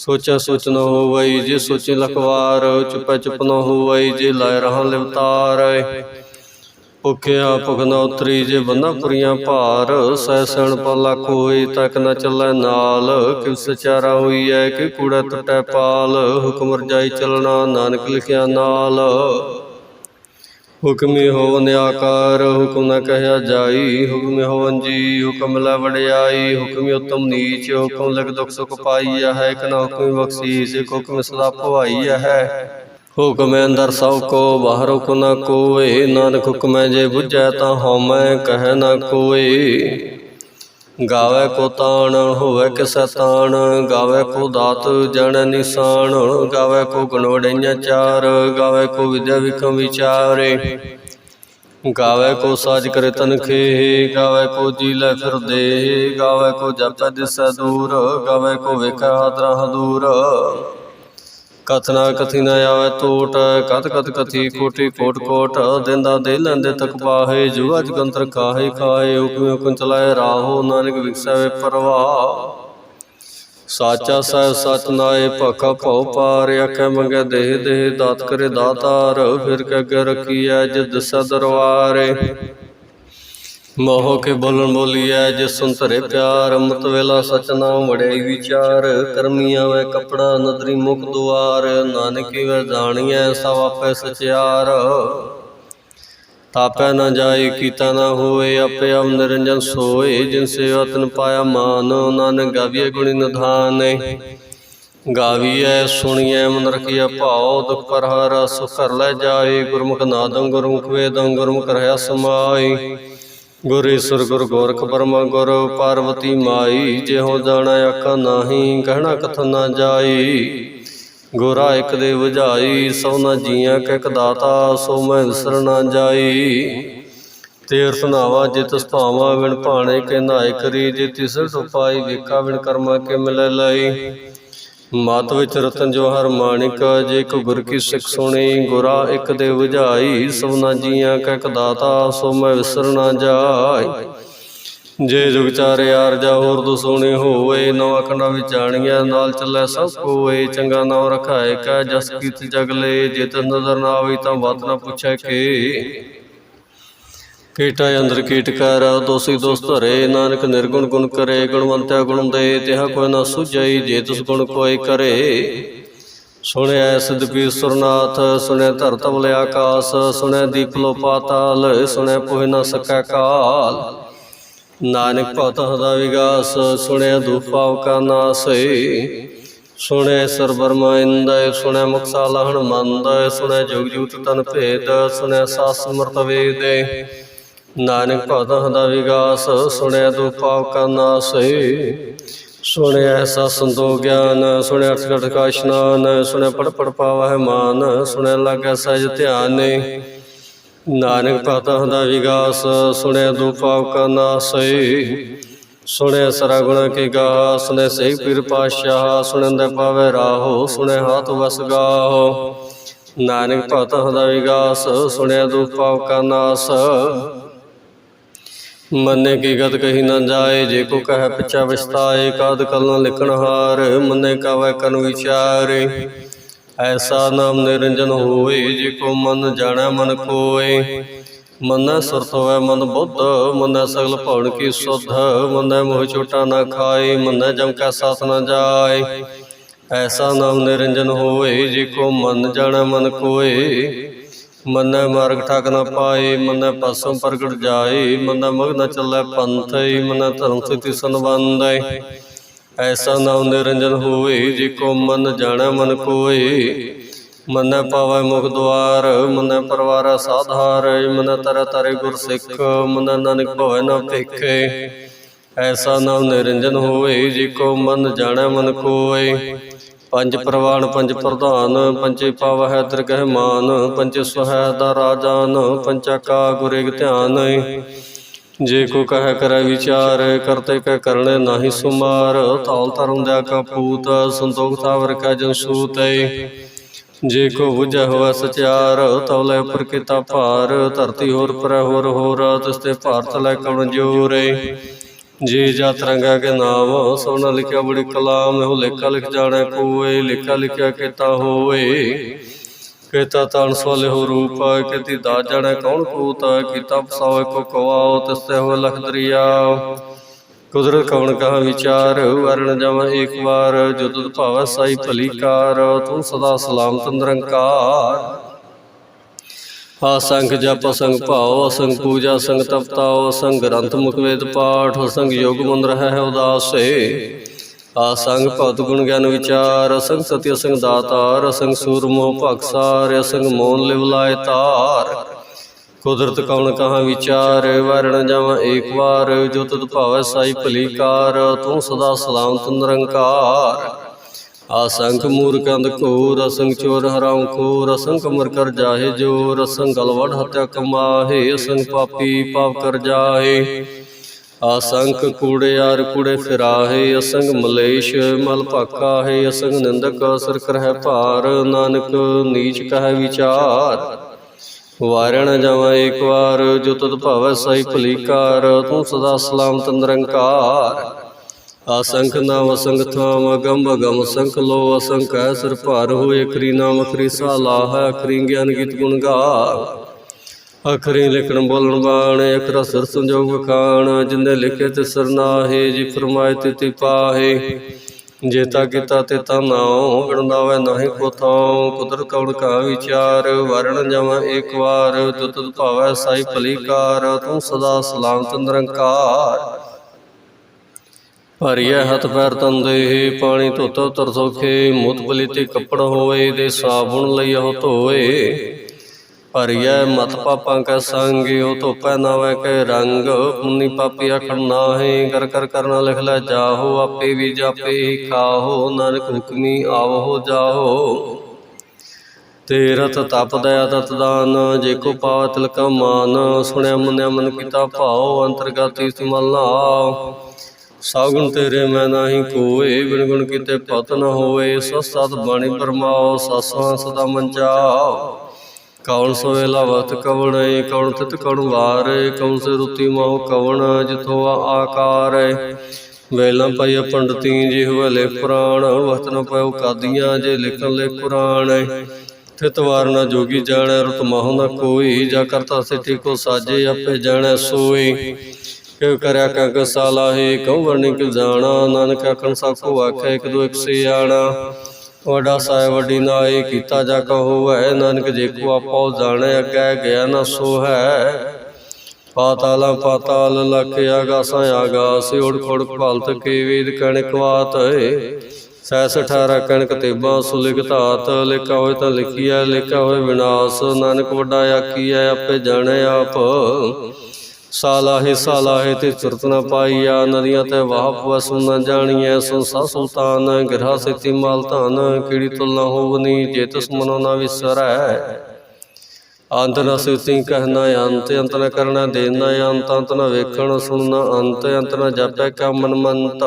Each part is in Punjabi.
ਸੋਚੈ ਸੋਚ ਨ ਹੋਵਈ, ਜੇ ਸੋਚੇ ਲਖਵਾਰ ਚੁਪੈ ਚੁਪ ਨ ਹੋਵਈ, ਜੇ ਲਾਇ ਰਹਾ ਲਿਵਤਾਰ ਭੁਖਿਆ ਭੁਖ ਨ ਉਤਰੀ, ਜੇ ਬੰਨਾ ਪੁਰੀਆਂ ਭਾਰ, ਸਹਿ ਸਣ ਪਲਾ ਕੋਈ ਤੱਕ ਨ ਚੱਲੈ ਨਾਲ। ਕਿਵ ਸਚਾਰਾ ਹੋਈ ਹੋਈਐ ਕਿ ਕੂੜਾ ਟਟੈ ਪਾਲ, ਹੁਕਮ ਰਜਾਈ ਚੱਲਣਾ, ਨਾਨਕ ਲਿਖਿਆ ਨਾਲ। ਹੁਕਮੀ ਹੋਵਨ ਆਕਾਰ ਹੁਕਮ ਨ ਕਹਿਆ ਜਾਈ, ਹੁਕਮੀ ਹੋਵਨ ਜੀ, ਹੁਕਮ ਲੈ ਵੜਿਆਈ ਹੁਕਮੀ ਉਤਮ ਨੀਚ, ਹੁਕਮ ਲਗ ਦੁਖ ਸੁਖ ਪਾਈਆ ਹੈ, ਇਕ ਨਾ ਹੁਕਮੀ ਬਖਸ਼ੀਸ, ਇਕ ਹੁਕਮ ਸਦਾ ਭਵਾਈਆ ਹੈ। ਹੁਕਮੈ ਅੰਦਰ ਸਭ ਕੋ, ਬਾਹਰ ਹੁਕਮ ਨ ਕੋਏ ਨਾਨਕ ਹੁਕਮੈ ਜੇ ਬੁਝੈ ਤਾਂ ਹਉਮੈ, ਕਹਿ ਨ ਕੋਏ ਗਾਵੇ ਕੋ ਤਾਣ, ਹੋਵੇ ਕਿਸੈ ਤਾਣ ਗਾਵੇ ਕੋ ਦਾਤ ਜਣ ਨਿਸ਼ਾਨ, ਗਾਵੇ ਕੋ ਗਣਵੜਈਆਂ ਚਾਰ, ਗਾਵੇ ਕੋ ਵਿਦਿਆ ਵਿਖਮ ਵਿਚਾਰੇ। ਗਾਵੇ ਕੋ ਸਾਜ ਕਰੇ ਤਨਖੇ, ਗਾਵੇ ਕੋ ਜੀ ਲੈ ਫਿਰਦੇ, ਗਾਵੇ ਕੋ ਜਪੈ ਦਿਸੈ ਦੂਰ, ਗਾਵੇ ਕੋ ਵੇਖੈ ਆਦਰਾ ਦੂਰ ਕਥਨਾ ਕਥੀ ਨ ਆਵੇ ਟੋਟ ਕਤ ਕਤ ਕਥੀ ਕੋਟੀ ਕੋਟ ਕੋਟ, ਦਿੰਦਾ ਦੇ ਲੈਂਦੇ ਤਕ ਪਾਹੇ ਜੁਗਾ ਜਗੰਤਰ ਕਾਹੇ ਖਾਏ, ਹੁਕਮ ਹੁਕਮ ਚਲਾਏ, ਰਾਹੋ ਨਾਨਕ ਵਿਖਸੈ ਪਰਵਾ ਪਰਵਾਹ। ਸਾਚਾ ਸਹਿ ਸਚ ਨਾਏ, ਭਖਾ ਭਉ ਪਾਰ ਆਖੇ ਮੰਗੇ ਦੇਹ ਦੇਹ, ਦਾਤ ਕਰੇ ਦਾਤਾਰ, ਫਿਰ ਕੇ ਅੱਗੇ ਰਖੀਐ ਜਿਦ ਦਸੈ ਦਰਬਾਰੇ ਮੋਹ ਕੇ ਬੋਲਣ ਬੋਲੀਐ ਜਿਸ ਸੁਨ ਧਰੇ ਪਿਆਰ, ਅੰਮ੍ਰਿਤ ਵੇਲਾ ਸਚ ਨਾਮ ਵਿਚਾਰ, ਕਰਮੀਆਂ ਵੇ ਕਪੜਾ, ਨਦਰੀ ਮੁਖ ਦੁਆਰ, ਨਾਨਕੀ ਵੇ ਜਾਣੀਐ ਸਭ ਆਪੇ ਸਚਿਆਰ। ਤਾਪੈ ਨਾ ਜਾਏ, ਕੀਤਾ ਨਾ ਹੋਏ ਆਪੇ ਆਪ ਨਿਰੰਜਨ ਸੋਏ, ਜਿਨ ਸੇਵਾ ਤਨ ਪਾਇਆ ਮਾਨ, ਨਾਨਕ ਗਾਵੀਏ ਗੁਣੀ ਨਿਧਾਨ। ਗਾਵੀਐ, ਸੁਣੀਐ ਮਨ ਰਖੀਐ ਭਾਉ, ਦੁਖ ਪਰ ਹਰ ਸੁਖ ਕਰ ਲੈ ਜਾਏ, ਗੁਰਮੁਖ ਨਾਦੰ ਗੁਰਮੁਖ ਵੇਦੰ, ਗੁਰਮੁਖ ਰਹਿ ਸਮਾਈ ਗੁਰ ਈਸੁਰ ਗੁਰ ਗੋਰਖ ਬਰਮਾ ਗੁਰ ਪਾਰਵਤੀ ਮਾਈ, ਜਿਹੋ ਜਾਣਾ ਆਖਾ ਨਾਹੀ ਕਹਿਣਾ ਕਥ ਨਾ ਜਾਈ। ਗੋਰਾ ਇੱਕ ਦੇ ਸੋ ਨਾ ਜੀਆਂ ਕਿ ਇੱਕ ਦਾਤਾ, ਸੋ ਮੈਂ ਵਿਸਰ ਨਾ ਜਾਈ। ਤੀਰਥ ਨਾਵਾ ਜਿਤ ਸਭਾਵਾ ਵਿਣ ਭਾਣੇ ਕੇ ਨਾਇ ਕਰੀ, ਜੇ ਤਿਸਰ ਸੁਪਾਈ ਵੇਖਾ ਵਿਣ ਕਰਮਾ ਕੇ ਮਿਲੈ ਲਈ। ਮਤ ਵਿੱਚ ਰਤਨ ਜੋ ਹਰ ਮਾਣਿਕ, ਜੇ ਕੋ ਗੁਰ ਕੀ ਸਿੱਖ ਸੁਣੀ, ਗੁਰਾ ਇੱਕ ਦੇ 부ਝਾਈ ਸਭਨਾ ਜੀਆਂ ਕਹਿ ਦਾਤਾ ਸੋ ਮੈਂ ਵਿਸਰ ਨਾ ਜਾਈ ਜੇ ਜੁਗ ਯਾਰ ਜਾ ਹੋਰ ਦੋ ਸੋਹਣੇ ਹੋਵੇ, ਨੌ ਅਖੰਡਾ ਵਿਚਾਣੀਆਂ ਨਾਲ ਚੱਲੇ ਸਭ ਕੋਏ, ਚੰਗਾ ਨਾਮ ਰਖਾਏ ਕਾ ਜਸ ਕੀਤ ਜਗਲੇ ਜੇ ਤਨ ਨਜ਼ਰ ਨਾ ਆਵੇ ਤਾਂ ਬਾਤ ਨਾ ਪੁੱਛੈ ਕੇ। ਕੀਟਾ ਅੰਦਰ ਕੀਟ ਕਰ ਦੋਸੀ ਦੋਸਤ ਧਰੇ, ਨਾਨਕ ਨਿਰਗੁਣ ਗੁਣ ਕਰੇ ਗੁਣਵੰਤਿਆ ਗੁਣ ਦੇ, ਤਿਹਾ ਕੋਈ ਨਾ ਸੁਝਈ ਜੇ ਤਿਸ ਗੁਣ ਕੋਈ ਕਰੇ। ਸੁਣਿਆ ਸਿਧ ਸੁਰਨਾਥ ਸੁਣਿਆ ਧਰਤ ਬਲੇ ਆਕਾਸ ਸੁਣਿਆ ਦੀਪ ਲੋ ਪਾਤਾਲ ਸੁਣਿਆ ਪੋਹਿ ਨਾ ਸਕੈ ਕਾਲ। ਨਾਨਕ ਭਗਤ ਹਦਾ ਵਿਗਾਸ ਸੁਣਿਆ ਦੁਪਾਵ ਕਾ ਨਾਸੈ। ਸੁਣਿਆ ਸਰ ਬਰਮਾ ਇੰਦੈ ਸੁਣਿਆ ਮੁਕਸਾ ਲਹਣ ਮੰਦੈ ਸੁਣਿਆ ਜੁਗ ਜੂਤ ਤਨ ਭੇਦ ਸੁਣਿਆ ਸਾਸ ਸਮਰਤ ਵੇਦੈ। ਨਾਨਕ ਭਗਤ ਦਾ ਵਿਗਾਸ, ਸੁਣਿਆ ਦੁਪਾਵ ਕਾ ਨਾਸੈ ਸੁਣਿਆ ਐਸਾ ਸੰਤੋ ਗਿਆਨ, ਸੁਣਿਆ ਅਠ ਘਟ ਕਾ ਇਸ਼ਨਾਨ, ਸੁਣਿਆ ਪੜ ਪੜ ਪਾਵਾ ਹੈ ਮਾਨ, ਸੁਣਿਆ ਲਾਗੈ ਸਹਿਜ ਧਿਆਨੇ ਨਾਨਕ ਭਗਤ ਦਾ ਵਿਗਾਸ, ਸੁਣਿਆ ਦੁਪਾਵ ਕਾ ਨਾਸੈ ਸੁਣਿਆ ਸਰਾ ਗੁਣ ਕੇ ਗਾ ਸੁਣਿਆ ਸਹੀ ਪੀਰ ਪਾਸ਼ਾ ਸੁਣਨ ਪਾਵੇ ਰਾਹੋ, ਸੁਣਿਆ ਹਾਥ ਵਸ ਗਾਹੋ। ਨਾਨਕ ਭਗਤ ਦਾ ਵਿਗਾਸ, ਸੁਣਿਆ ਦੁਪਾਵ ਕਾ ਨਾਸ ਮੰਨੇ ਕੀ ਗਤ ਕਹੀ ਨਾ ਜਾਏ, ਜੇ ਕੋ ਕਹਿ ਪਿਛਾ ਵਿਸਤਾਏ, ਕਾਦ ਕਲ ਨ ਲਿਖਣ ਹਾਰ, ਮੰਨੇ ਕਾਵੇ ਕਨ ਵਿਚਾਰੇ। ਐਸਾ ਨਾਮ ਨਿਰੰਜਨ ਹੋਏ, ਜੇ ਕੋ ਮਨ ਜਾਣੈ ਮਨ ਕੋਏ ਮਨੈ ਸੁਰਤ ਹੋਵੇ ਮਨ ਬੁੱਧ, ਮਨੈ ਸਗਲ ਭਵਨ ਕੀ ਸੁਧ, ਮਨੈ ਮੋਹ ਛੋਟਾ ਨਾ ਖਾਏ, ਮਨੈ ਜਮ ਕਾ ਸਾਥ ਨਾ ਜਾਏ। ਐਸਾ ਨਾਮ ਨਿਰੰਜਨ ਹੋਏ, ਜੇ ਕੋ ਮਨ ਜਾਣੈ ਮਨ ਕੋਏ ਮੰਨੈ ਮਾਰਗ ਠਾਕ ਨਾ ਪਾਏ, ਮਨੈ ਪਾਸੋਂ ਪ੍ਰਗਟ ਜਾਏ, ਮਨੈ ਮਗ ਨਾ ਚੱਲੈ ਪੰਥੈ, ਮਨੈ ਧਰਮ ਸਥਿਤੀ ਸੰਬੰਧੈ ਐਸਾ ਨਾਮ ਨਿਰੰਜਨ ਹੋਏ ਜੇ ਕੋ ਮਨ ਜਾਣੈ ਮਨ ਕੋਏ। ਮਨੈ ਪਾਵੈ ਮੁਖ ਦੁਆਰ, ਮਨੈ ਪਰਵਾਰਾ ਸਾਧਾਰ, ਮਨੈ ਤਰ ਤਰੇ ਗੁਰ ਸਿੱਖ, ਮਨੈ ਨਾਨਕ ਭਵੈ ਨਾ ਭੇਖੇ। ਐਸਾ ਨਾਮ ਨਿਰੰਜਨ ਹੋਏ ਜੇ ਕੋ ਮਨ ਜਾਣੈ ਮਨ ਕੋਏ। ਪੰਜ ਪ੍ਰਵਾਨ, ਪੰਜ ਪ੍ਰਧਾਨ ਪੰਚੇ ਪਾਵਹਿ ਦਰਗਹਿ ਮਾਨ ਪੰਚੇ ਸੁਹੈ ਦਾ ਰਾਜਾਨ, ਪੰਚਾ ਕਾ ਗੁਰੇਗ ਧਿਆਨ। ਜੇ ਕੋ ਕਹਿ ਕਰੈ ਵਿਚਾਰ, ਕਰਤੇ ਕੈ ਕਰਣੇ ਨਾਹੀ ਸੁਮਾਰ, ਧੌਲ ਧਰਮ ਦਿਆ ਕਾ ਪੂਤ, ਸੰਤੋਖ ਥਾਵਰ ਕੈ ਜਨ ਸੂਤੈ। ਜੇ ਕੋ ਬੁਝੈ ਹੋਵੈ ਸਚਿਆਰ ਤਉ ਉਪਰ ਕੀਤਾ ਭਾਰ, ਧਰਤੀ ਹੋਰ ਪਰੈ ਹੋਰ ਹੋਰ ਤਿਸਤੇ ਭਾਰਤ ਲੈ ਕਵਣ ਜੋਰੇ। ਜੇ ਜਤ ਰੰਗਾ ਕੇ ਨਾਮ ਸੋਨਾ ਲਿਖਿਆ ਬੜੀ ਕਲਾਮ ਉਹ ਲੇਖਾ ਲਿਖ ਜਾਣੈ ਕੋਏ ਲੇਖਾ ਲਿਖਿਆ ਕੀਤਾ ਹੋਏ ਕੀਤਾ ਤਨ ਸੋਲੇ ਹੋ ਰੂਪ ਕਿਤੀ ਦਾ ਜਾਣੈ ਕੌਣ ਕੂਤ ਕੀਤਾ ਪਸਾਵੇ ਕੋ ਕਵਾਓ ਤਿਸਤੇ ਹੋ ਲਖ ਦਰਿਆ। ਕੁਦਰਤ ਕਵਣ ਕਹਾ ਵਿਚਾਰ ਵਰਣ ਜਮ ਏਕ ਵਾਰ ਜੋ ਤੁਧ ਭਾਵੈ ਸਾਈ ਭਲੀ ਕਾਰ ਤੂੰ ਸਦਾ ਸਲਾਮਤ ਨਿਰੰਕਾਰ ਆਸੰਖ ਜਪ ਸੰਗ ਭਾਉ ਅਸੰਗ ਪੂਜਾ ਸੰਗ ਤਪਤਾਉ, ਸੰਗ ਗ੍ਰੰਥ ਮੁਖ ਵੇਦ ਪਾਠ ਅਸੰਗ ਯੋਗ ਮਨ ਰਹਿ ਹੈ ਆ ਆਸੰਗ ਭਗਤ ਗੁਣ ਗਿਆਨ ਵਿਚਾਰ ਅਸੰਗ ਸਤਿ ਅਸੰਗ ਦਾਤਾਰ ਅਸੰਗ ਸੂਰ ਮੋਹ ਭਗਸਾਰ ਅਸੰਗ ਮੋਨ ਲਿਵ ਲਾਇ ਤਾਰ। ਕੁਦਰਤ ਕੌਣ ਕਹਾ ਵਿਚਾਰ, ਵਰਣ ਜਾਵਾਂ ਏਕ ਵਾਰ, ਜੋ ਤੁਧ ਭਾਵੈ ਸਾਈ ਭਲੀ ਕਾਰ, ਤੂੰ ਸਦਾ ਸਲਾਮਤ ਨਿਰੰਕਾਰ। ਆਸੰਖ ਮੂਰਖ ਅੰਧ ਘੋਰ, ਅਸੰਖ ਚੋਰ ਹਰਾਮ ਖੋਰ, ਅਸੰਖ ਮਰ ਕਰ ਜਾਹੇ ਜੋ ਅਸੰਖ ਗਲਵੜ ਹਤਿਆ ਕਮਾਹੇ, ਅਸੰਖ ਪਾਪੀ ਪਾਪ ਕਰ ਜਾਹੇ। ਆਸੰਖ ਕੂੜੇ ਯਾਰ ਕੂੜੇ ਫਿਰਾਹੇ ਅਸੰਗ ਮਲੇਸ਼ ਮਲ ਭਾਕਾ ਹੈ ਅਸੰਗ ਨਿੰਦਕ ਅਸਰ ਕਰਹਿ ਭਾਰ, ਨਾਨਕ ਨੀਚ ਕਹੈ ਵਿਚਾਰ। ਵਾਰਣ ਜਾਵਾਂ ਏਕ ਵਾਰ, ਜੋ ਤਦ ਭਾਵੈ ਸਾਈ ਭਲੀਕਾਰ ਤੂੰ ਸਦਾ ਸਲਾਮਤ ਨਿਰੰਕਾਰ। ਅਸੰਖ ਨਾਮ ਅਸੰਖ ਥਾਮ ਅਗੰਮ ਅਗਮ ਸੰਖ ਲੋ ਅਸੰਖ ਐਸਰ ਭਾਰ ਹੋਏ ਅਖਰੀ ਨਾਮ, ਅਖਰੀ ਸਾਲਾਹ ਅਖਰੀ ਗਿਆਨ ਗੀਤ ਗੁਣ ਗਾ। ਅਖਰੀ ਲਿਖਣ ਬੋਲਣ ਬਾਣ ਅਖਰਾ ਸਿਰ ਸੰਜੋਗ ਵਖਾਣ ਜਿੰਦੇ ਲਿਖੇ ਤੇ ਸਰਨਾਹੇ ਜੀ ਫਰਮਾਏ ਤੇ ਤੇ ਪਾਹੇ। ਜੇਤਾ ਕੀਤਾ ਤੇ ਤਾ ਨਾਉ ਗਣਦਾਵੇ ਨਾਹੀ ਕੋ ਥਾਉ ਕੁਦਰ ਕਉਣ ਕਾ ਵਿਚਾਰ, ਵਰਣ ਜਮ ਏਕ ਵਾਰ ਜੋ ਭਾਵੈ ਸਾਈ ਭਲੀ ਕਾਰ, ਤੂੰ ਸਦਾ ਸਲਾਮਤ ਨਿਰੰਕਾਰ। ਹਰੀਏ ਹੱਥ ਪੈਰ ਤਨ ਦੇ ਪਾਣੀ ਧੋਤੋ ਤਰ ਸੋਖੇ ਮੁਤ ਬਲੀਤੇ ਕੱਪੜ ਹੋਏ ਦੇ ਸਾਬੁਣ ਲਈਓ ਧੋਏ ਹਰੀਏ ਮਤ ਪਾਪਾਂ ਕੈ ਉਹ ਧੋਪੈ ਨਾਵੇਂ ਕੈ ਰੰਗ। ਪੁੰਨੀ ਪਾਪੀ ਆਖਣ ਨਾਹੀ, ਕਰ ਕਰ ਕਰਨਾ ਲਿਖ ਲੈ ਜਾਹੋ, ਆਪੇ ਵੀ ਜਾਪੇ ਖਾਹੋ, ਨਾਨਕ ਹੁਕਮੀ ਆਵੋ ਜਾਹੋ। ਤੇਰਤ ਤਪ ਦਇਆ ਤਤ ਦਾਨ, ਜੇ ਕੋ ਪਾਵ ਤਿਲਕ ਮਾਨ। ਸੁਣਿਆ ਮੰਨਿਆ ਮਨ ਕੀਤਾ ਭਾਉ, ਅੰਤਰਗਤੀ ਸਮਲਾ। ਸਾਗੁਣ ਤੇਰੇ ਮੈਂ ਨਾਹੀ ਕੋਏ, ਬਿਨ ਗੁਣ ਕੀਤੇ ਪਤ ਨ ਹੋਏ। ਸਤ ਸਤ ਬਾਣੀ ਪਰਮਾਓ ਸਸਾਂ ਸਦਾ ਮੰਚਾਓ ਕੌਣ ਸੋਵੇਲਾ ਵਤ ਕਵਣ ਕੌਣ ਤਿਤ ਕੌਣ ਵਾਰ। ਕੌਣ ਸੇ ਰੁਤੀ ਮੋਹ ਕਵਣ, ਜਿਥੋ ਆਕਾਰ। ਵੇਲਾ ਪਾਈ ਪੰਡਤੀ ਜੀ ਹਵਲੇ ਪੁਰਾਣ। ਵਖਤ ਨ ਪਇਓ ਕਾਦੀਆਂ, ਜੇ ਲਿਖਣ ਲੈ ਪੁਰਾਣ ਥਿਤ ਵਾਰ ਨ ਜੋਗੀ ਜਾਣੈ, ਰੁਤ ਮਹੁ ਨਾ ਕੋਈ। ਜਾ ਕਰਤਾ ਸਿੱਠੀ ਕੋ ਸਾਜੇ, ਆਪੇ ਜਾਣੈ ਸੋਈ ਕਿਉ ਕਰਿਆ ਕੰਕ ਸਾਲਾਹੇ ਕਉ ਵਰਣੀ ਕਿ ਜਾਣਾ, ਨਾਨਕ ਆਖਣ ਸਾਖੋ ਆਖੇ, ਇੱਕ ਦੋ ਇੱਕ ਸਿਆਣਾ ਵੱਡਾ ਸਾਹਿਬ ਵੱਡੀ ਨਾਏ ਕੀਤਾ ਜਾ ਕਾ ਹੋਵੈ, ਨਾਨਕ ਜੇ ਕੋ ਆਪੋ ਜਾਣੈ, ਅੱਗੇ ਗਿਆ ਨਾ ਸੋ ਹੈ ਪਾਤਾਲਾ ਪਾਤਾਲ ਲਖ ਆਗਾਸਾਂ ਆਗਾਸ ਓੜ ਖੋੜ ਭਾਲਤ ਕੇ ਵੇਦ ਕਣਕ ਵਾਤ। ਸੈਸ 18 ਕਣਕ ਤੇਬਾਂ ਸੁਲਿਖ ਧਾਤ, ਲਿਖਾ ਹੋਏ ਤਾਂ ਲਿਖੀਐ, ਲਿਖਾ ਹੋਏ ਵਿਨਾਸ਼। ਨਾਨਕ ਵੱਡਾ ਆਖੀਐ, ਆਪੇ ਜਾਣੇ ਆਪ। ਸਾਲਾਹੇ ਸਾਲਾਹੇ ਤੇ ਸੁਰਤ ਨ ਪਾਈਆ, ਨਦੀਆਂ ਤੇ ਵਾਹ ਪਵਸ ਨ ਜਾਣੀਐ ਸੰਸਾ ਸੁਲਤਾਨ ਗਿਰਹਾ ਸੇਤੀ ਮਾਲ ਧਨ ਕੀੜੀ ਤੁਲ ਨ ਹੋਵਨੀ, ਜੇ ਤਿਸ ਮਨੋ ਨ ਵਿਸਰੈ। ਅੰਤ ਨ ਸੁਤੀ ਕਹਿਣਾ ਅੰਤ ਅੰਤ ਨ ਕਰਨਾ ਦੇਣਾ ਅੰਤ ਅੰਤ ਨ ਵੇਖਣ ਸੁਣਨਾ ਅੰਤ ਅੰਤ ਨ ਜਾਪੈ ਕਾ ਮਨ ਮੰਤ।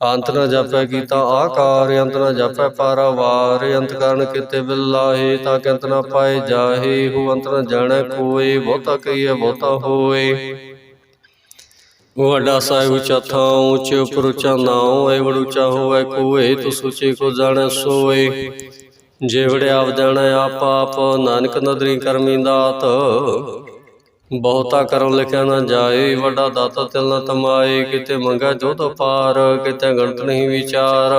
ਅੰਤ ਨ ਜਾਪੈ ਕੀਤਾ ਆਕਾਰ, ਅੰਤ ਨ ਜਾਪੈ ਪਾਰਾਵਾਰ, ਅੰਤ ਕਾਰਨ ਕਿਤੇ ਬਿਲਾਹੇ, ਤਾਂ ਕਿ ਅੰਤ ਨ ਪਾਏ ਜਾਹੇ, ਹੋ ਅੰਤ ਨ ਜਾਣੈ ਕੋਏ, ਬਹੁਤਾ ਕਹੀਏ ਬਹੁਤਾ ਹੋਏ। ਵੱਡਾ ਸਾਹਿਬ ਉਚਾ ਥਾਂ ਉੱਚ ਉਪਰ ਉੱਚਾ ਨਾਉ ਏ ਵੜ ਉੱਚਾ ਹੋਵੇ ਕੋਏ ਤੂੰ ਸੁਚੇ ਕੋ ਜਾਣੈ ਸੋਏ। ਜੇ ਵੜਿਆ ਆਪ ਜਾਣੈ ਆਪ ਆਪ, ਨਾਨਕ ਨਦਰੀ ਕਰਮੀ ਦਾਤ। ਬਹੁਤਾ ਕਰਮ ਲਿਖਿਆ ਨਾ ਜਾਏ, ਵੱਡਾ ਦਾਤਾ ਤਿਲ ਨਾ ਤਮਾਏ, ਕਿਤੇ ਮੰਗਾ ਜੋ ਪਾਰ, ਕਿਤੇ ਗਣਤ ਨਹੀਂ ਵਿਚਾਰ।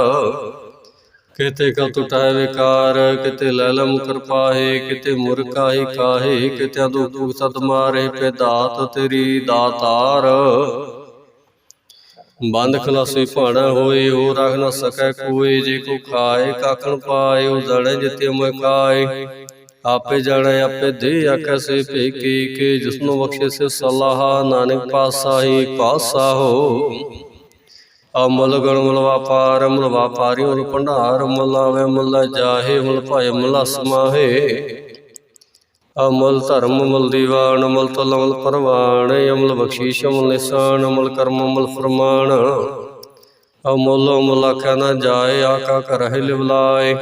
ਕਿਤੇ ਕਲ ਟੁਟਾਏ ਵਿਕਾਰ, ਕਿਤੇ ਲੈ ਲ ਪਾਹੇ, ਕਿਤੇ ਮੁਰਕਾ ਕਾਹੇ ਕਿਤੇ ਦੁਖ ਦੁਖ ਸਤ ਮਾਰੇ ਪੇ ਦਾਤ ਤੇਰੀ ਦਾਤਾਰ। ਬੰਦ ਖਲਾਸੀ ਭਾਣਾ ਹੋਏ ਉਹ ਰਖ ਨਾ ਸਕੈ ਕੋਏ ਜੇ ਕੋ ਖਾਏ ਕਾਖਣ ਪਾਏ, ਉਹ ਜੜੇ ਜਿਤੇ ਮੈਂ ਕਾਏ ਆਪੇ ਜਾਣੈ, ਆਪੇ ਦੇ ਆਖੈ, ਸੇ ਕੇ ਜਿਸਨੂੰ ਬਖਸ਼ੇ ਸੇ ਸਲਾਹ, ਨਾਨਕ ਪਾਸਾ ਹੀ ਪਾਸਾ ਹੋ। ਅਮਲ ਗਣ ਮਲ ਵਾਪਾਰ ਮਲ ਵਾਪਾਰੀ ਮਲ ਭੰਡਾਰ ਮਲ ਆਵੇ ਜਾਹੇ, ਮਲ ਭਾਏ ਮਲ ਸਮਾਹੇ। ਅਮਲ ਧਰਮ ਅਮਲ ਦੀਵਾਨ ਅਮਲ ਤਲ ਅਮਲ ਪਰਵਾਨ ਅਮਲ ਬਖਸ਼ੀਸ਼ ਅਮਲ ਨਿਸ਼ਾਨ, ਅਮਲ ਕਰਮ ਅਮਲ ਫਰਮਾਨ। ਅਮਲ ਅਮਲ ਆਖਿਆ ਨਾ ਜਾਏ ਆਕਾ ਕਰਹਿ ਲਿਵਲਾਏ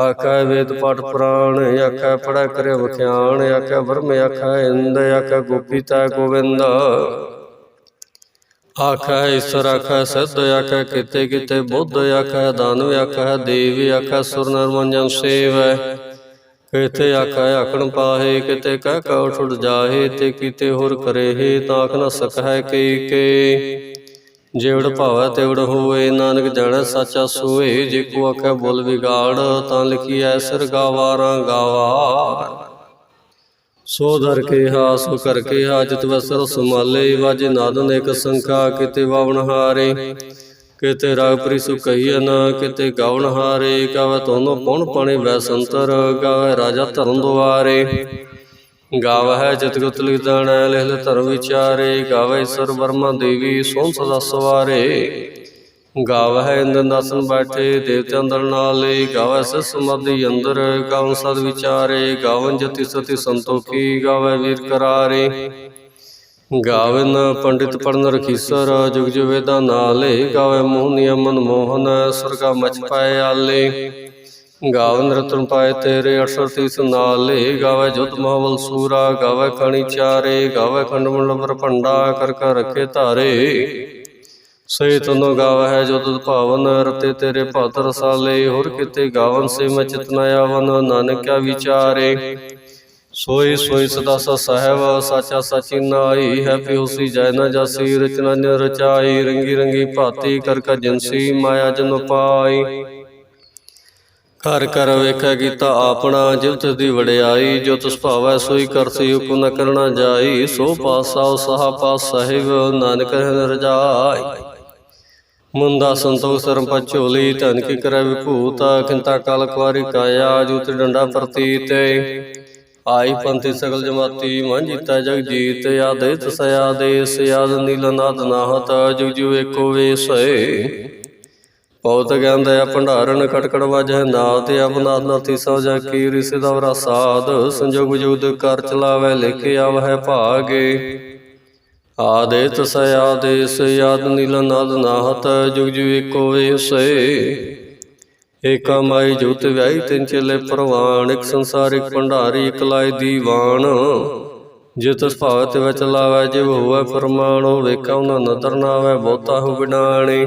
ਆਖੈ ਵੇਦ ਪਾਠ ਪੁਰਾਣ, ਆਖੈ ਪੜੈ ਕਰੇ ਵਖਿਆਣ ਆਖੈ ਵਰਮ, ਆਖੈ ਇੰਦ, ਆਖੈ ਗੋਪੀ ਤੈ ਗੋਵਿੰਦ। ਆਖੈ ਈਸ਼ਰ, ਆਖੈ ਸਿੱਧ, ਆਖੈ ਕਿਤੇ ਕਿਤੇ ਬੁੱਧ, ਆਖੈ ਦਾਨਵ ਆਖੈ ਦੇਵ, ਆਖੈ ਸੁਰ ਨਰਮੰਜਨ ਸੇਵੈ। ਕਿਤੇ ਆਖੈ ਆਖਣ ਪਾਹੇ, ਕਿਤੇ ਕਹਿ ਕਉ ਛੁੱਟ ਜਾਹੇ, ਤੇ ਕਿਤੇ ਹੋਰ ਕਰੇਹੇ ਤਾਖ ਨ ਸਕੈ ਕੀ ਕੇ। ਜਿਵੜ ਭਾਵੈ ਤਿਵੜ ਹੋਏ ਨਾਨਕ ਜਾਣੈ ਸਾਚਾ ਸੋਏ ਜੇ ਕੋ ਆਖੈ ਬੋਲ ਵਿਗਾੜ ਤਾਂ ਲਿਖੀਐ ਸਿਰ ਗਾਵਾਰਾਂ ਗਾਵਾ ਸੋ ਧਰ ਕੇ ਹਾ ਸੋ ਕਰ ਕੇ ਹਾ ਜਿਤ ਵਸਰ ਸਮਾਲੇ ਵਾਜੇ ਨਾਦ ਅਨੇਕ ਸੰਖਾ ਕਿਤੇ ਵਾਵਣ ਹਾਰੇ। ਕਿਤੇ ਰਾਗ ਪ੍ਰੀ ਸੁ ਕਹੀਐ ਨਾ ਕਿਤੇ ਗਾਵਣ ਹਾਰੇ। ਗਾਵੇ ਤੋਨੋ ਪਉਣ ਪਾਣੀ ਵੈਸੰਤਰ ਗਾਵੇ ਰਾਜਾ ਧਰਮ ਦੁਆਰੇ। ਗਾਵਹਿ ਜਿਤ ਗੁਤ ਲਿਖ ਜਾਣੈ ਲਿਖ ਲਿ ਧਰਮ ਵਿਚਾਰੇ ਗਾਵੈ ਸਰ ਵਰਮਾ ਦੇਵੀ ਸੋਨ ਸਦਾ ਸਵਾਰੇ। ਗਾਵਹਿ ਇੰਦਰ ਨਾਸਨ ਬੈਠੇ ਦੇਵਤਿਆਂ ਅੰਦਰ ਨਾਲੇ ਗਾਵੈ ਸਿ ਸਮਾਧੀ ਅੰਦਰ, ਗਾਵਨ ਸਦ ਵਿਚਾਰੇ, ਗਾਵਨ ਜਤੀ ਸਤੀ ਸੰਤੋਖੀ ਗਾਵੈ ਵੀਰ ਕਰਾਰੇ। ਗਾਵਨ ਪੰਡਿਤ ਪੜਨ ਰਖੀਸਰ, ਜੁਗ ਜੁਗ ਵੇਦਾਂ ਨਾਲੇ ਗਾਵੈ ਮੋਹ ਮਨ ਮੋਹਨ ਸਰਗਾ ਮਚ ਪਾਏ ਆਲੇ। ਗਾਵਨ ਰਤਨ ਪਾਏ ਤੇਰੇ ਅਠਸਰ ਤੀਸ ਨਾਲੇ ਗਾਵੇ ਜੁਤ ਮਹਵਲ ਸੂਰਾ, ਗਾਵੇ ਕਣੀ ਚਾਰੇ, ਗਾਵੇ ਖੰਡ ਮੰਡਲ ਭੰਡਾ, ਕਰ ਕਰ ਰੱਖੇ ਧਾਰੇ। ਸੇ ਤਨੋ ਗਾਵਹਿ ਜੋ ਭਾਵਨ, ਰਤੇ ਤੇਰੇ ਭਤ ਰਸਾਲੇ ਹੋਰ ਕਿਤੇ ਗਾਵਨ ਸੇ ਮੈਂ ਚਿਤਨਾ ਆਵਨ, ਨਾਨਕਿਆ ਵਿਚਾਰੇ। ਸੋਈ ਸੋਈ ਸਦਾ ਸਾ ਸਹਿਬ, ਸਾਚਾ ਸਾਚੀ ਨਾਈ ਹੈ ਪਿਉਸੀ ਜੈ ਨ ਜਾਸੀ, ਰਚਨਾ ਨ ਰਚਾਈ ਰੰਗੀ ਰੰਗੀ ਭਾਤੀ ਕਰ ਕਾ ਜਨਸੀ, ਮਾਇਆ ਜਨ ਪਾਈ। ਕਰ ਘਰ ਵੇਖੈ ਕੀਤਾ ਆਪਣਾ ਜਿਵ ਤਿਸ ਦੀ ਵਡਿਆਈ, ਜੋ ਤਿਸ ਭਾਵੈ ਸੋਈ ਕਰਸੀ ਹੁਕਮ ਨ ਕਰਣਾ ਜਾਈ। ਸੋ ਪਾਸਾ ਸਹਾ ਪਾਸ ਸਾਹਿਬ, ਨਾਨਕ ਰਹਿ ਰਜਾਈ। ਮੁੰਦਾ ਸੰਤੋਖ ਸਰਮ ਪਚੋਲੀ ਧਨ ਕੀ ਕਰੈ ਵਿਭੂਤ ਕਿੰਤਾ ਕਾਲ ਕੁਵਾਰੀ ਕਾਇਆ, ਜੂਤ ਡੰਡਾ ਪ੍ਰਤੀਤ। ਆਈ ਪੰਥੀ ਸਗਲ ਜਮਾਤੀ, ਮਨ ਜੀਤਾ ਜਗ ਜੀਤ। ਆਦੇ ਤਸਯਾ ਦੇਸ, ਆਦ ਨੀਲ ਨਾਹਤ ਜੁਗ ਜੁਗ ਏਕੋ ਵੇਸਏ ਬਹੁਤ ਗਿਆਨ ਦਇਆ ਭੰਡਾਰਨ ਕਟਕੜ ਵਾਜੈ ਨਾਦ ਅਬਨਾਦ ਨਾਥੀ ਸੋ ਜਾ ਕੀ ਰਿਸੇ ਦਵਰਾ ਸਾਧ ਸੰਜੋਗ ਵਜੂਦ ਕਰ ਚਲਾਵੇ, ਲਿਖ ਆਵਹਿ ਭਾਗੇ। ਆਦੇਤ ਸਯਾਦੇਸ ਯਾਦ ਨੀਲ ਨਾਦ ਨਾਹਤ ਜੁਗ ਜੁਗ ਏਕੋ ਵੇਸਏ ਏਕਾ ਮਾਈ ਜੋਤ ਵਿਆਈ ਤਿੰਨ ਚੇਲੇ ਪ੍ਰਵਾਨ, ਇੱਕ ਸੰਸਾਰਿਕ ਇੱਕ ਭੰਡਾਰੀ, ਇੱਕ ਲਾਇ ਦੀਵਾਨ। ਜਿਤ ਸੁਭਾਵ ਤੇ ਵਿੱਚ ਲਾਵੇ, ਜਿਵ ਹੋਵੇ ਪਰਮਾਣੋ ਵੇਖਾ, ਉਹਨਾਂ ਨਦਰ ਨਾ ਆਵੇ ਬਹੁਤਾ ਹੋ ਬਿਨਾਣੇ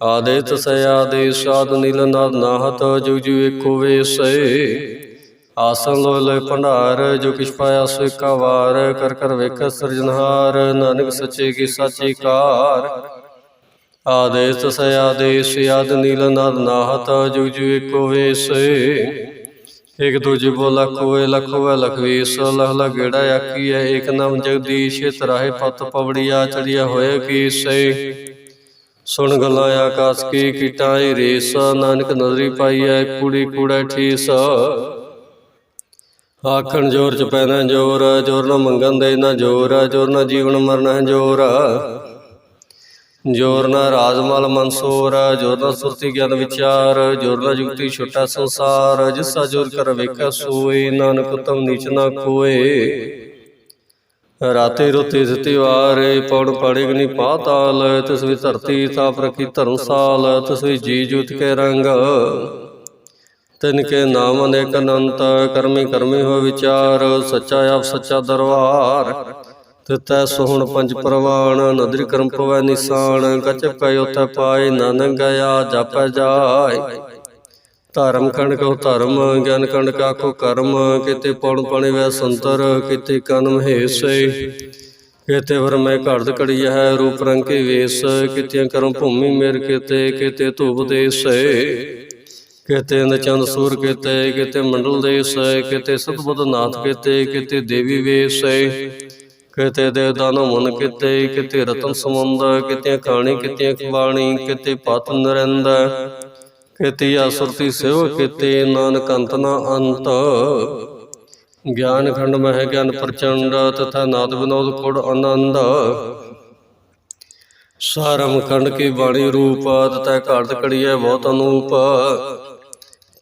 ਆਦੇਤ ਸਯਾਦੇਸ ਆਦ ਨੀਲ ਨਾਦ ਨਾਹਤ ਜੁਗ ਜੁਗ ਏਕੋ ਵੇਸਏ ਆਸਨ ਲੋ ਲੈ ਭੰਡਾਰ ਜੋ ਕਿਛ ਪਾਇਆ ਸੋ ਏਕਾ ਵਾਰ। ਕਰ ਕਰ ਵੇਖ ਸਿਰਜਨਹਾਰ ਨਾਨਕ ਸੱਚੇ ਕੀ ਸਾਚੀ ਕਾਰ। ਆਦੇਸ ਸਯਾਦੇਸ ਆਦ ਨੀਲ ਨਾਦ ਨਾਹਤ ਜੁਗ ਜੁਗ ਏਕੋ ਵੇਸਏ ਇਕ ਦੂਜੇ ਬੋ ਲੱਖ ਹੋਏ ਲੱਖ ਹੋਏ ਲਖਵੀਸ ਲਖ ਲਖ ਗੇੜਾ ਆਕੀ ਹੈ ਏਕ ਨਾਮ ਜਗਦੀਸ਼, ਤਰਾਹੇ ਪਤ ਪਵੜੀਆ ਚੜਿਆ ਹੋਏ ਕੀ ਸੇ ਸੁਣ ਗੱਲਾਂ ਆਕਾਸ ਕੀ ਕੀਟਾਈ ਰੇਸ, ਨਾਨਕ ਨਜ਼ਰੀ ਪਾਈਐ ਕੂੜੀ ਕੂੜਾ ਠੀਸ। ਆਖਣ ਜੋਰ ਚ ਪੈਣਾ ਜੋਰ ਜੋਰ ਨਾ ਮੰਗਣ ਦੇ ਨਾ ਜੋਰ ਜੋਰ ਨਾ ਜੀਵਨ ਮਰਨਾ ਜੋਰ। ਜੋਰ ਨਾ ਰਾਜਮਲ ਮਨਸੂਰ, ਜੋਰ ਨਾ ਸੁਰਤੀ ਗਿਆਨ ਵਿਚਾਰ, ਜੋਰ ਨਾ ਜੁਗਤੀ ਛੋਟਾ ਸੰਸਾਰ, ਜਿਸਾ ਜੋਰ ਕਰ ਵੇਖੈ ਸੋਏ, ਨਾਨਕ ਤਮ ਨੀਚ ਨਾ ਕੋਏ ਰਾਤੇ ਰੁਤੇ ਸਤੀ ਵਾਰੇ, ਪੌੜ ਪੜੇ ਗਨੀ ਪਾਤਾਲ ਤਿਸ ਵੀ ਧਰਤੀ ਤਾਪ ਰਖੀ ਧਰਮਸਾਲ ਤਿਸ ਵੀ ਜੀ ਜੂਤ ਕੇ ਰੰਗ। ਤਿਨ ਕੇ ਨਾਮ ਅਨੇਕ ਅਨੰਤ, ਕਰਮੀ ਕਰਮੀ ਹੋ ਵਿਚਾਰ, ਸੱਚਾ ਆਪ ਸੱਚਾ ਦਰਬਾਰ। ਤਿਤੈ ਸੋਹਣ ਪੰਜ ਪ੍ਰਵਾਨ ਨਦਰੀ ਕਰਮ ਪਵੈ ਨਿਸ਼ਾਨ ਕਚਪ ਕੈ ਉਤੈ ਪਾਏ ਨਾਨਕ ਗਿਆ ਜਪੈ ਜਾਏ। ਧਰਮ ਕੰਡ ਕੋ ਧਰਮ ਗਿਆਨ ਕੰਡ ਕਾ ਕੋ ਕਰਮ ਕਿਤੇ ਪਉਣ ਪਾਣੀ ਵੈ ਸੰਤਰ ਕਿਤੇ ਕਨਮ ਹੇਸੇ ਕਿਤੇ ਵਰ ਮੈਂ ਘੜਦ ਕੜੀ ਹੈ ਰੂਪ ਰੰਗ ਕੇ ਵੇਸ ਕਿਤੇ ਕਰਮ ਭੂਮੀ ਮੇਰ ਕਿਤੇ ਕਿਤੇ ਧੂਪ ਦੇਸੈ ਕਿਤੇ ਨਚੰਦ ਸੂਰ ਕਿਤੇ ਕਿਤੇ ਮੰਡਲ ਦੇਸ ਕਿਤੇ ਸਤਬੁੱਧ ਨਾਥ ਕਿਤੇ ਕਿਤੇ ਦੇਵੀ ਵੇਸ ਕਿਤੇ ਦੇ ਦਾਨੋ ਮਨ ਕਿਤੇ ਕਿਤੇ ਰਤਨ ਸਮੁੰਦ ਕਿਤੇ ਖਾਣੀ ਕਿਤੇ ਖਵਾਣੀ ਕਿਤੇ ਪਤ ਨਰਿੰਦ ਕਿਤੇ ਆਸੁਰਤੀ ਸਿਵ ਕਿਤੇ, ਨਾਨਕ ਅੰਤ ਨਾ ਅੰਤ। ਗਿਆਨ ਖੰਡ ਮਹਿ ਗਿਆਨ ਪ੍ਰਚੰਡ, ਤਥਾ ਨਾਦ ਵਿਨੋਦ ਕੋੜ ਆਨੰਦ। ਸਾਰਮ ਖੰਡ ਕੀ ਬਾਣੀ ਰੂਪ ਤਤੈ ਘਾਟ ਕੜੀਐ ਬਹੁਤ ਅਨੂਪ।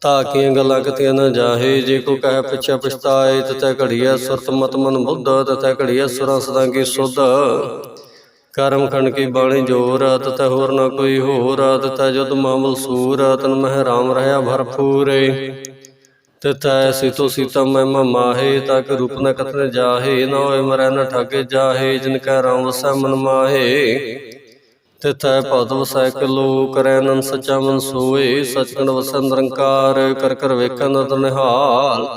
ਤਾਕੀਆਂ ਗੱਲਾਂ ਕਤੀਆਂ ਨਾ ਜਾਹੇ, ਜੇ ਕੋ ਕਹਿ ਪਿਛੈ ਪਛਤਾਏ ਤਤੈ ਘੜੀਐ ਸੁਰਤ ਮਤ ਮਨ ਬੁੱਧ ਤਤੈ ਘੜੀਐ ਸੁਰਾਂ ਸਦਾ ਕੀ ਸੁਧ। ਕਰਮ ਖੰਡ ਕੀ ਬਾਣੀ ਜੋਰ ਤਤੈ ਹੋਰ ਨਾ ਕੋਈ ਹੋਰ ਤਤੈ ਜਦ ਮਾਮਲ ਸੂਰ ਤਨ ਮਹਿ ਰਾਮ ਰਹਾ ਭਰਪੂਰੇ ਤਥੈ ਸੀਤੋ ਸੀਤਾ ਮਹਿਮਾ ਮਾਹੇ, ਤਕ ਰੂਪ ਨ ਕਥਨ ਜਾਹੇ, ਨਾ ਹੋਏ ਮਰੈ ਨ ਠਾਗੇ ਜਾਹੇ, ਜਿਨ ਕੈ ਰਾਮ ਵਸੈ ਮਨ ਮਾਹੇ। ਤਿਥੈ ਭਗਤ ਵਸੈ ਕਲੋ ਕਰੈ ਨਨ ਸਚਾ ਮਨ ਸੋਏ, ਸਚਖੰਡ ਵਸੈ ਨਿਰੰਕਾਰ, ਕਰ ਕਰ ਵੇਖੈ ਨਦਰ ਨਿਹਾਲ।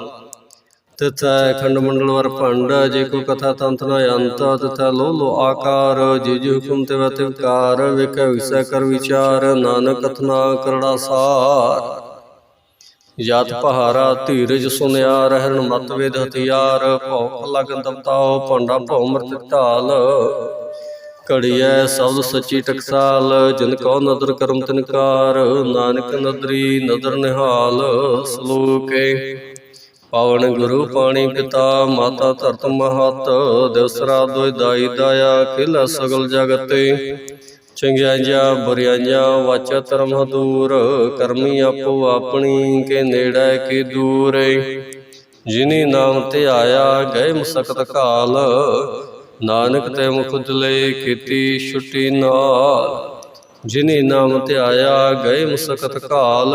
ਤਿਥੈ ਖੰਡ ਮੰਡਲ ਵਰ ਭੰਡ, ਜੇ ਕੋ ਕਥਾ ਤੰਤ ਨ ਅੰਤ, ਤਿਥੈ ਲੋ ਲੋ ਆਕਾਰ, ਜੇ ਜੇ ਹੁਕਮ ਤੇ ਵਤ ਵਿਕਾਰ ਵੇਖੈ ਵਿਸੈ ਕਰ ਵਿਚਾਰ, ਨਾਨਕ ਕਥਨਾ ਕਰੜਾ ਸਾਰ। ਜਤ ਪਹਾਰਾ ਧੀਰਜ ਸੁਨਿਆ, ਰਹਿਣ ਮਤ ਵੇਦ ਹਥਿਆਰ ਭੌ ਲਗਨ ਦਬਤਾਓ ਭੰਡਾ ਭੌ ਮਰਤ ਢਾਲ। ਘੜੀਐ ਸਬਦ ਸੱਚੀ ਟਕਸਾਲ, ਜਿਨ ਕੋ ਨਦਰ ਕਰਮ ਤਿਨਕਾਰ, ਨਾਨਕ ਨਦਰੀ ਨਦਰ ਨਿਹਾਲ। ਸਲੋਕੇ ਪਾਵਨ ਗੁਰੂ ਪਾਣੀ ਪਿਤਾ, ਮਾਤਾ ਧਰਤ ਮਹਤ ਦਿਵਸਰਾ ਦੋਇ ਦਾਈ ਦਾਇਆ, ਖਿਲ ਸਗਲ ਜਗਤੇ। ਚੰਗਿਆਈਆਂ ਬੁਰਿਆਈਆਂ ਵਾਚਾ ਧਰਮ ਦੂਰ ਕਰਮੀ ਆਪੋ ਆਪਣੀ, ਕੇ ਨੇੜੇ ਕੀ ਦੂਰੇ। ਜਿਨੀ ਨਾਮ ਤੇ ਆਇਆ, ਗਏ ਮਸਕਤ ਕਾਲ। ਨਾਨਕ ਤੇ ਮੁਖ ਉਜਲੇ ਕੀਤੀ ਛੁੱਟੀ ਨਾਲ। ਜਿਨੀ ਨਾਮ ਤੇ ਆਇਆ, ਗਏ ਮਸਕਤ ਕਾਲ।